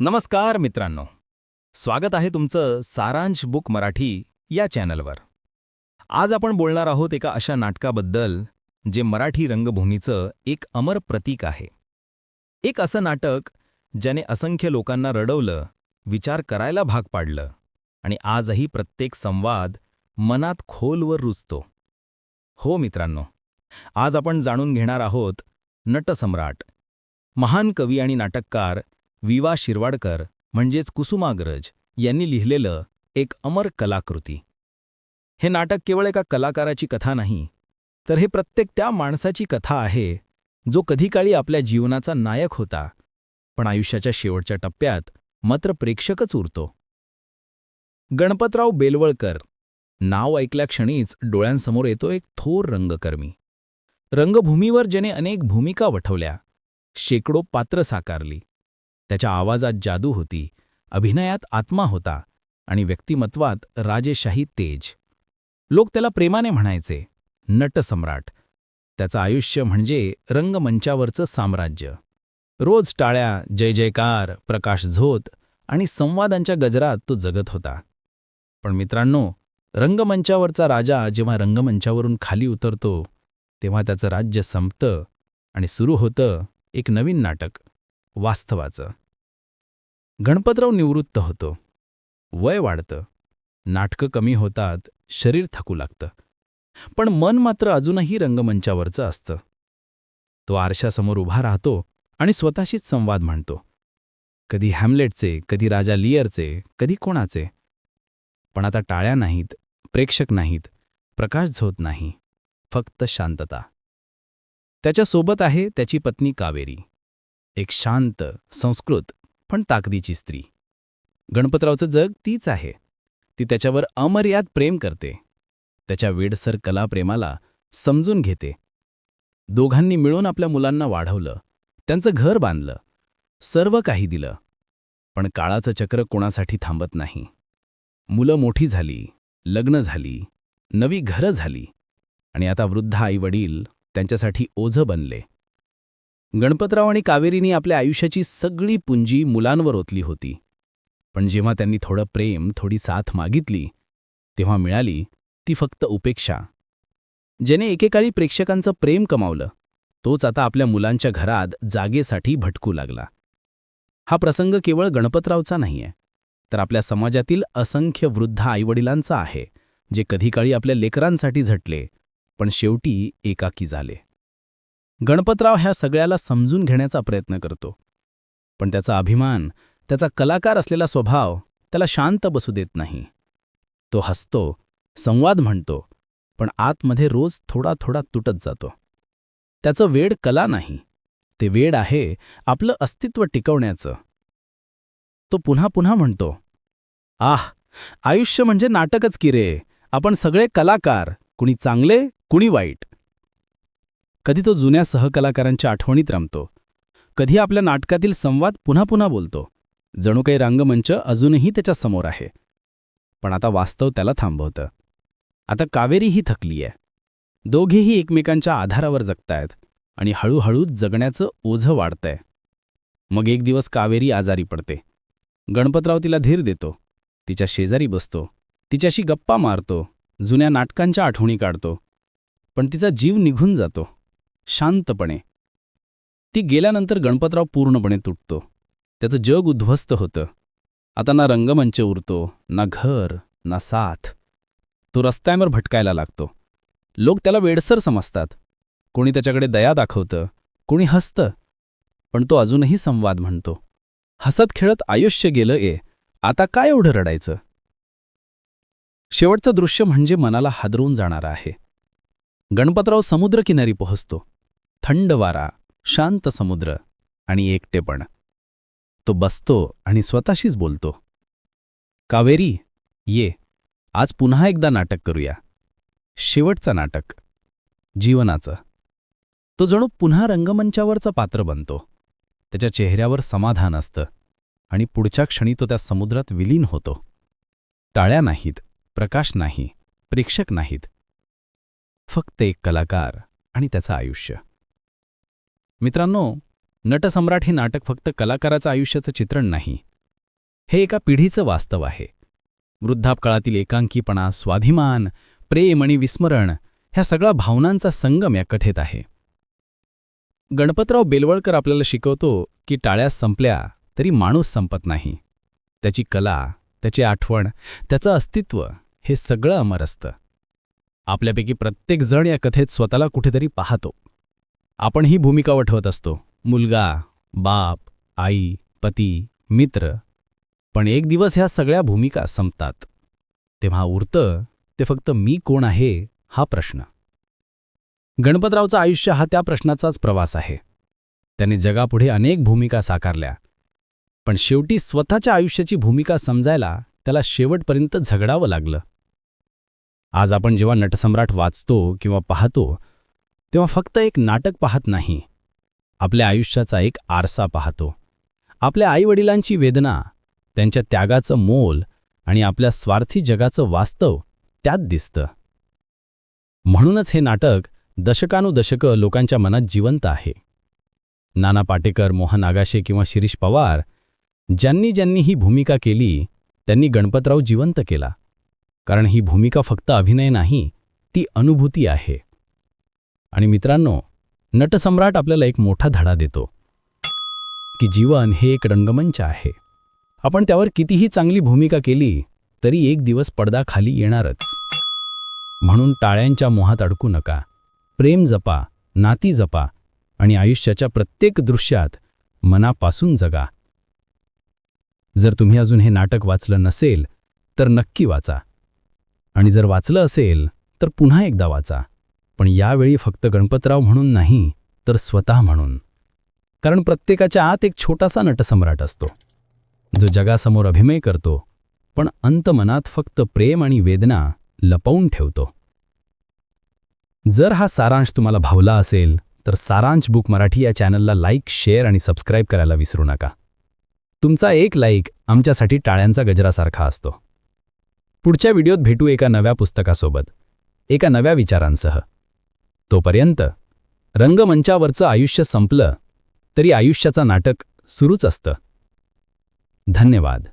नमस्कार मित्रांनो. स्वागत आहे तुमचं सारांश बुक मराठी या चॅनलवर. आज आपण बोलणार आहोत एका अशा नाटकाबद्दल जे मराठी रंगभूमीचं एक अमर प्रतीक आहे. एक असं नाटक ज्याने असंख्य लोकांना रडवलं विचार करायला भाग पाडलं आणि आजही प्रत्येक संवाद मनात खोलवर रुजतो. हो मित्रांनो आज आपण जाणून घेणार आहोत नटसम्राट महान कवी आणि नाटककार विवा शिरवाडकर म्हणजेच कुसुमाग्रज यांनी लिहिलेलं एक अमर कलाकृती. हे नाटक केवळ एका कलाकाराची कथा नाही तर हे प्रत्येक त्या माणसाची कथा आहे जो कधीकाळी आपल्या जीवनाचा नायक होता पण आयुष्याच्या शेवटच्या टप्प्यात मात्र प्रेक्षकच उरतो. गणपतराव बेलवळकर नाव ऐकल्या क्षणीच डोळ्यांसमोर येतो एक थोर रंगकर्मी. रंगभूमीवर ज्याने अनेक भूमिका वठवल्या शेकडो पात्र साकारली त्याच्या आवाजात जादू होती अभिनयात आत्मा होता आणि व्यक्तिमत्वात राजेशाही तेज. लोक त्याला प्रेमाने म्हणायचे नटसम्राट त्याचं आयुष्य म्हणजे रंगमंचावरचं साम्राज्य. रोज टाळ्या जय जयकार प्रकाश झोत आणि संवादांच्या गजरात तो जगत होता. पण मित्रांनो रंगमंचावरचा राजा जेव्हा रंगमंचावरून खाली उतरतो तेव्हा त्याचं राज्य संपतं आणि सुरू होतं एक नवीन नाटक. वास्तवाचं. गणपतराव निवृत्त होतो. वय वाढतं. नाटकं कमी होतात शरीर थकू लागतं. पण मन मात्र अजूनही रंगमंचावरचं असतं. तो आरशासमोर उभा राहतो आणि स्वतःशीच संवाद म्हणतो कधी हॅमलेटचे कधी राजा लियरचे कधी कोणाचे. पण आता टाळ्या नाहीत प्रेक्षक नाहीत प्रकाश झोत नाही फक्त शांतता. त्याच्यासोबत आहे त्याची पत्नी कावेरी. एक शांत संस्कृत पण ताकदीची स्त्री. गणपतरावचं जग तीच आहे. ती त्याच्यावर अमर्याद प्रेम करते. त्याच्या वेडसर कलाप्रेमाला समजून घेते. दोघांनी मिळून आपल्या मुलांना वाढवलं. त्यांचं घर बांधलं. सर्व काही दिलं. पण काळाचं चक्र कोणासाठी थांबत नाही. मुलं मोठी झाली लग्न झाली नवी घरं झाली. आणि आता वृद्ध आईवडील त्यांच्यासाठी ओझं बनले. गणपतराव आणि कावेरीनी आपल्या आयुष्याची सगळी पुंजी मुलांवर ओतली होती. पण जेव्हा त्यांनी थोडं प्रेम थोडी साथ मागितली तेव्हा मिळाली ती फक्त उपेक्षा. ज्याने एकेकाळी प्रेक्षकांचं प्रेम कमावलं तोच आता आपल्या मुलांच्या घरात जागेसाठी भटकू लागला. हा प्रसंग केवळ गणपतरावचा नाहीये तर आपल्या समाजातील असंख्य वृद्ध आईवडिलांचा आहे जे कधीकाळी आपल्या लेकरांसाठी झटले पण शेवटी एकाकी झाले. गणपतराव ह्या सगळ्याला समजून घेण्याचा प्रयत्न करतो. पण त्याचा अभिमान त्याचा कलाकार असलेला स्वभाव त्याला शांत बसू देत नाही. तो हसतो संवाद म्हणतो पण आतमध्ये रोज थोडा थोडा तुटत जातो. त्याचं वेड कला नाही ते वेड आहे आपलं अस्तित्व टिकवण्याचं. तो पुन्हा पुन्हा म्हणतो आह आयुष्य म्हणजे नाटकच की रे आपण सगळे कलाकार कुणी चांगले कुणी वाईट. कधी तो जुन्या सहकलाकारांच्या आठवणीत रमतो. कधी आपल्या नाटकातील संवाद पुन्हा पुन्हा बोलतो. जणू काही रंगमंच अजूनही त्याच्यासमोर आहे. पण आता वास्तव त्याला थांबवतं. आता कावेरीही थकली आहे दोघेही एकमेकांच्या आधारावर जगतायत आणि हळूहळू जगण्याचं ओझं वाढतंय. मग एक दिवस कावेरी आजारी पडते. गणपतराव तिला धीर देतो. तिच्या शेजारी बसतो. तिच्याशी गप्पा मारतो. जुन्या नाटकांच्या आठवणी काढतो. पण तिचा जीव निघून जातो. शांतपणे. ती गेल्यानंतर गणपतराव पूर्णपणे तुटतो. त्याचं जग उद्ध्वस्त होतं. आता ना रंगमंच उरतो ना घर ना साथ. तो रस्त्यांवर भटकायला लागतो. लोक त्याला वेडसर समजतात. कोणी त्याच्याकडे दया दाखवतं कोणी हसतं. पण तो अजूनही संवाद म्हणतो. हसत खेळत आयुष्य गेलं ए आता काय एवढं रडायचं? शेवटचं दृश्य म्हणजे मनाला हादरून जाणारं आहे. गणपतराव समुद्रकिनारी पोहोचतो. थंड वारा शांत समुद्र आणि एकटेपण तो बसतो आणि स्वतःशीच बोलतो. कावेरी ये. आज पुन्हा एकदा नाटक करूया. शेवटचं नाटक. जीवनाचं. तो जणू पुन्हा रंगमंचावरचं पात्र बनतो. त्याच्या चेहऱ्यावर समाधान असतं आणि पुढच्या क्षणी तो त्या समुद्रात विलीन होतो. टाळ्या नाहीत प्रकाश नाही प्रेक्षक नाहीत. फक्त एक कलाकार आणि त्याचं आयुष्य. मित्रांनो नटसम्राट हे नाटक फक्त कलाकाराचं आयुष्याचं चित्रण नाही. हे एका पिढीचं वास्तव आहे. वृद्धापकाळातील एकांकीपणा स्वाभिमान प्रेम आणि विस्मरण ह्या सगळ्या भावनांचा संगम या कथेत आहे. गणपतराव बेलवळकर आपल्याला शिकवतो की टाळ्या संपल्या तरी माणूस संपत नाही. त्याची कला त्याची आठवण त्याचं अस्तित्व हे सगळं अमर असतं आपल्यापैकी प्रत्येकजण या कथेत स्वतःला कुठेतरी पाहतो. आपण ही भूमिका वठवत असतो. मुलगा बाप आई पती मित्र. पण एक दिवस ह्या सगळ्या भूमिका संपतात. तेव्हा उरतं ते फक्त मी कोण आहे हा प्रश्न. गणपतरावचं आयुष्य हा त्या प्रश्नाचाच प्रवास आहे. त्याने जगापुढे अनेक भूमिका साकारल्या. पण शेवटी स्वतःच्या आयुष्याची भूमिका समजायला त्याला शेवटपर्यंत झगडावं लागलं. आज आपण जेव्हा नटसम्राट वाचतो किंवा पाहतो तेव्हा फक्त एक नाटक पाहत नाही. आपल्या आयुष्याचा एक आरसा पाहतो. आपल्या आईवडिलांची वेदना त्यांच्या त्यागाचं मोल आणि आपल्या स्वार्थी जगाचं वास्तव त्यात दिसतं. म्हणूनच हे नाटक दशकानुदशकं लोकांच्या मनात जिवंत आहे. नाना पाटेकर मोहन आगाशे किंवा शिरीष पवार ज्यांनी ज्यांनी ही भूमिका केली त्यांनी गणपतराव जिवंत केला. कारण ही भूमिका फक्त अभिनय नाही ती अनुभूती आहे. आणि मित्रांनो नटसम्राट आपल्याला एक मोठा धडा देतो की जीवन हे एक रंगमंच आहे. आपण त्यावर कितीही चांगली भूमिका केली तरी एक दिवस पडदा खाली येणारच. म्हणून टाळ्यांच्या मोहात अडकू नका. प्रेम जपा नाती जपा आणि आयुष्याच्या प्रत्येक दृश्यात मनापासून जगा. जर तुम्ही अजून हे नाटक वाचलं नसेल तर नक्की वाचा. आणि जर वाचलं असेल तर पुन्हा एकदा वाचा. पण यावेळी फक्त गणपतराव म्हणून नाही तर स्वतः म्हणून. कारण प्रत्येकाच्या आत एक छोटासा नटसम्राट असतो. जो जगासमोर अभिनय करतो पण अंतमनात फक्त प्रेम आणि वेदना लपवून ठेवतो. जर हा सारांश तुम्हाला भावला असेल तर सारांश बुक मराठी या चॅनलला लाईक शेअर आणि सबस्क्राईब करायला विसरू नका. तुमचा एक लाईक आमच्यासाठी टाळ्यांचा गजरासारखा असतो. पुढच्या व्हिडिओत भेटू एका नव्या पुस्तकासोबत. एका नव्या विचारांसह. तोपर्यंत रंगमंचावरचं आयुष्य संपलं तरी आयुष्याचं नाटक सुरूच असतं. धन्यवाद.